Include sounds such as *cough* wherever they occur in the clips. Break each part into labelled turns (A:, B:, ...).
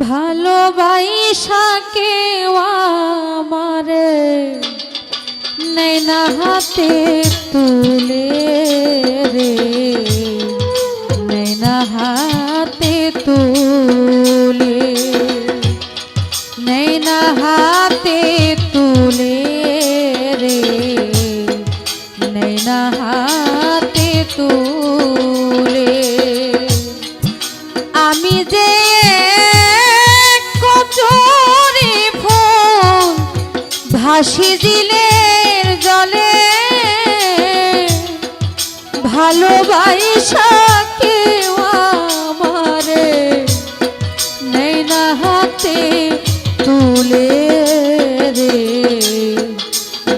A: ভালোবাইশাকে আমারে নৈনা হাতে তুলে রে। নেনা হাতে তুলে। নেনা হাত ভাসি দিলের জলে, ভালোবাসা কেউ আমারে নেই না হাতে তুলে রে।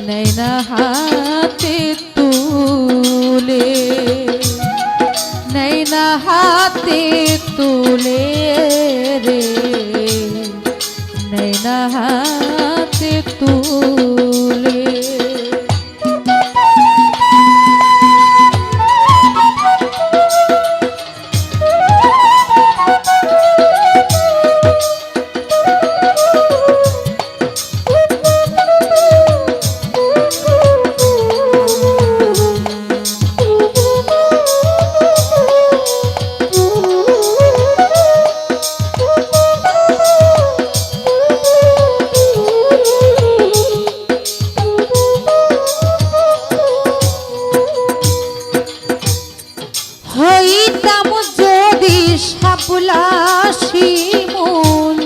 A: নেই না হাতে তুলে, নেই না হাতে তুলে রে। নেই না হাতে আবুলাসি মন।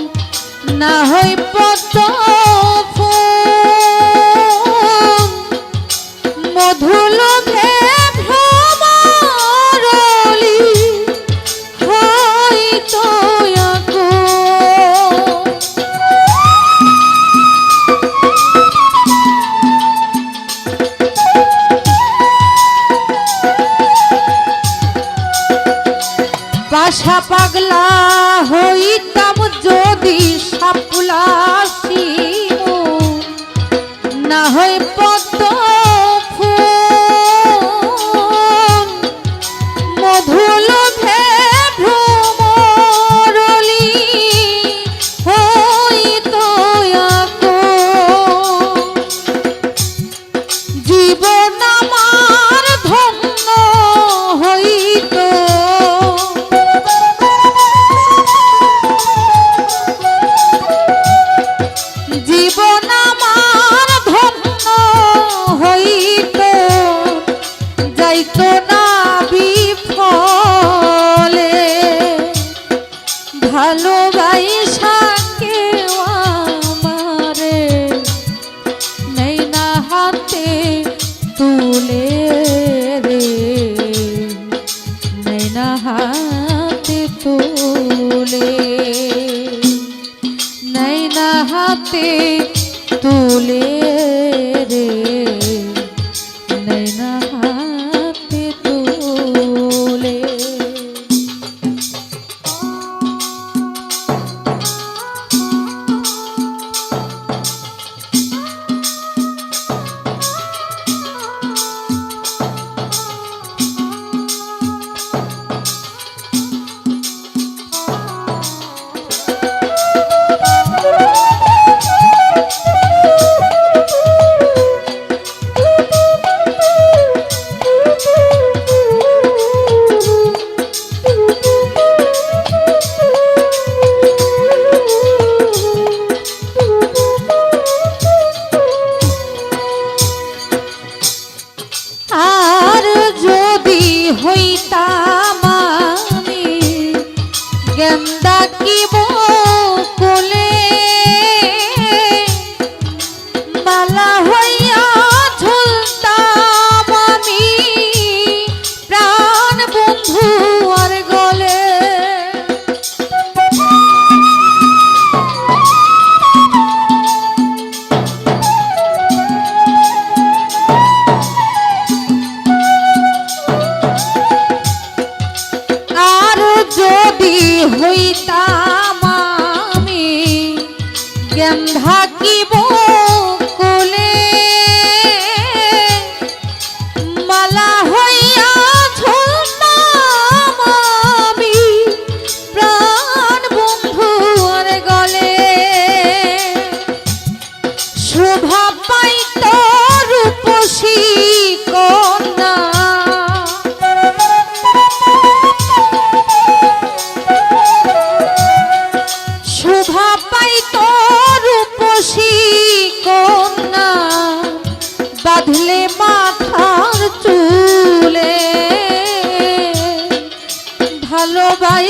A: না হয় high. *laughs*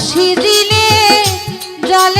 A: ভাসি দিলে জলে